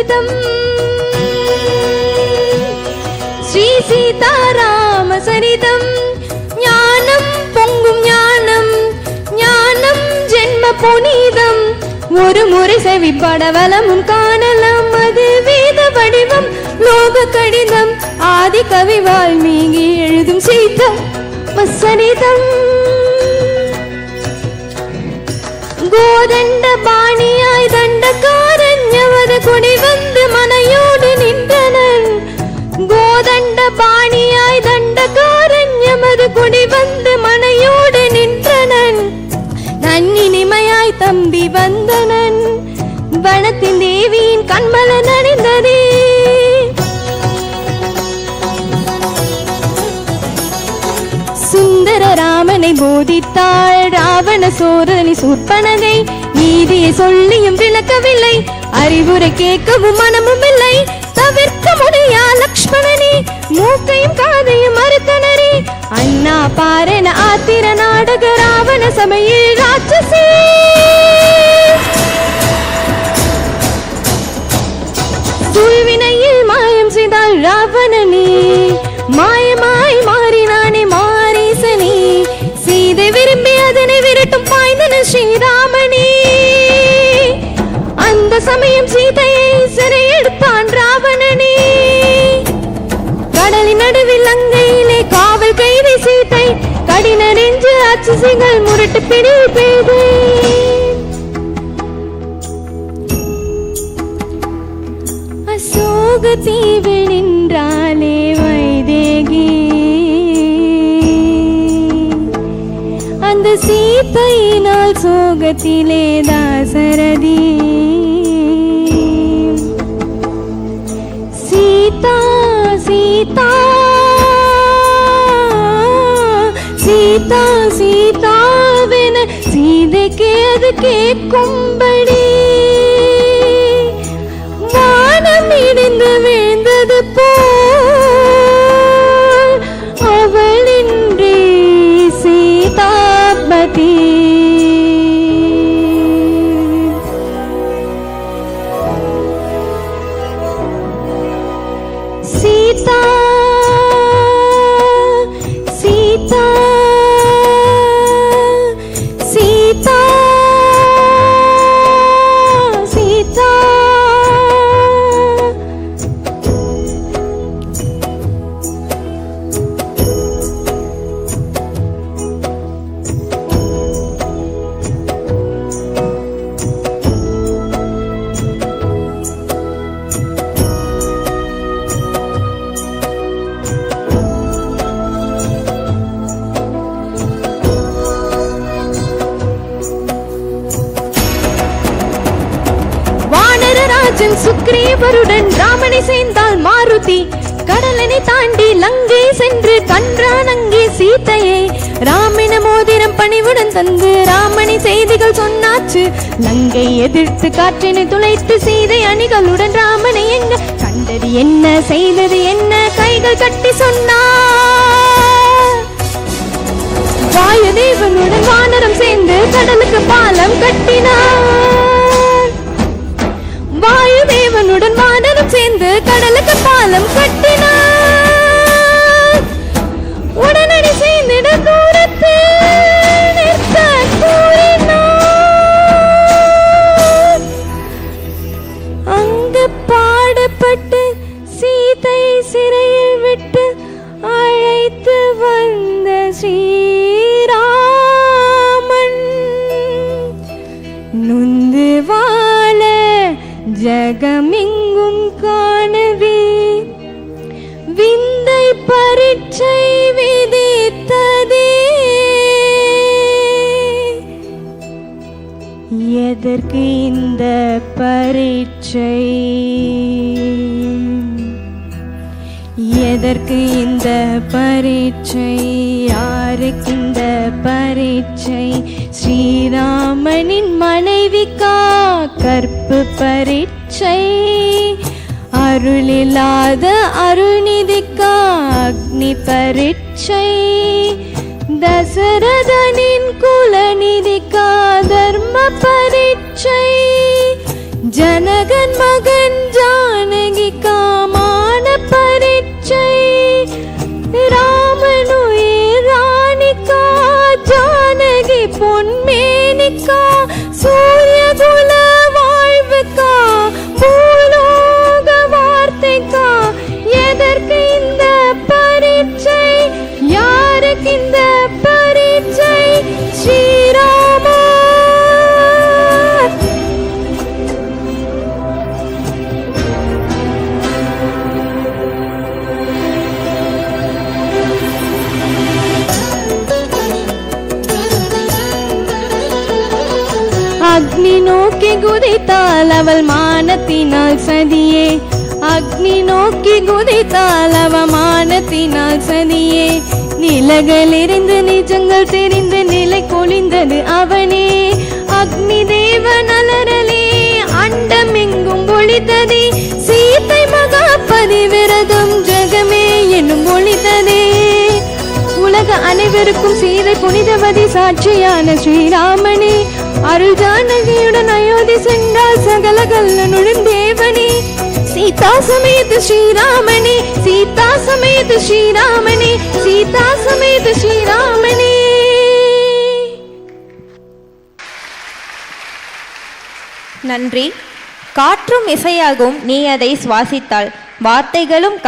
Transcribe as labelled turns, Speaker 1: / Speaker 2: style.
Speaker 1: சரிதம் ஸ்ரீ சீதாராம சரிதம். ஞானம் பொங்கும் ஞானம் ஞானம் ஜென்ம புனிதம். ஒரு முறை செவிப்பட வளமும் காணலாம். அது வேத வடிவம் லோக கடிதம். ஆதி கவி வால்மீகி எழுதும் சீதம். சரிதம் கோதண்ட பாணியாய் தண்டகாரண்யவத குடி வனத்தின் தேவியின் கண்மல அணிந்ததே சுந்தர ராமனை போதித்தாள் ராவண சோதனை சூர்பனகை. நீதியை சொல்லியும் விளக்கவில்லை. அறிவுரை கேட்கவும் மனமும் இல்லை. தவிர்க்க முடியா லக்ஷ்மணனே? மூக்கையும் காதையும் மறுத்தனரே. அண்ணா பாரன ஆத்திர நாடக ராவண சமையில் ராட்சசே. காவல் கைதி கடின நெஞ்சு ராட்சசிகள் முரட்டு பிடி பெய்தே. அசோக தீவில் நின்றாலே வைதேகி. அந்த சீத்தையினால் சோகத்திலே தாசன் சீதா சீதாவென சீதைக்கு அது கேட்கும்படி. வானம் இடிந்து விழுந்தது போல் அவளின்றி சீதாபதி வானரராஜன் சுக்ரீவருடன் ராமனை சேர்ந்தால் மாருதி. கடலனை தாண்டி லங்கை சென்று கன்றான் அங்கே சீதையை ராமின மோதிரம் பணிவுடன் தந்து ராமனை செய்திகள் சொன்னாச்சு. லங்கை எதிர்த்து காற்றினை துளைத்து சீதை அணிகளுடன் ராமனை எங்க கண்டது என்ன செய்தது என்ன கைகள் கட்டி சொன்னார் வாயுதேவனுடன் வானரம் சேர்ந்து கடலுக்கு பாலம் கட்டினார் தேவனுடன் வானரம் சேர்ந்து கடலுக்கு பாலம் கட்டினார். உடனடி சேர்ந்திட தூரத்தில் அங்கு பாடப்பட்டு சீதை சிறையில் விட்டு உலகமெங்கும் காணவே. விந்தை பரீட்சை விதித்ததே. எதற்கு இந்த பரீட்சை? எதற்கு இந்த பரீட்சை? யாருக்கு இந்த பரீட்சை? ஸ்ரீராமனின் மனைவிக்கா கற்பு பரீட்சை. அருளில்லாத அருள்நிதிக்கா அக்னி பரீட்சை. தசரதனின் குலநிதிக்கா தர்ம பரீட்சை. ஜனகன் மகன் ஜான் நோக்கி குதித்தால் அவள் மானத்தினால் சதியே. அக்னி நோக்கி குதித்தால் அவ மானத்தினால் சதியே. நிலகளிருந்து நிஜங்கள் தெரிந்து நிலை கொழிந்தது அவனே. அக்னி தேவ நலரலே அண்டம் எங்கும் ஒளித்ததே. அனைவருக்கும் சீதை புனிதவதி சாட்சியான ஸ்ரீராமனே. அருள் ஜானகியுடன் அயோத்தி சென்றால் சகல கல்லனுடன் தேவனே சீதா சமேத ஸ்ரீராமனே சீதா சமேத ஸ்ரீராமனே சீதா சமேத ஸ்ரீராமனே.
Speaker 2: நன்றி. காற்றும் இசையாகும் நீ அதை சுவாசித்தாள் வார்த்தைகளும்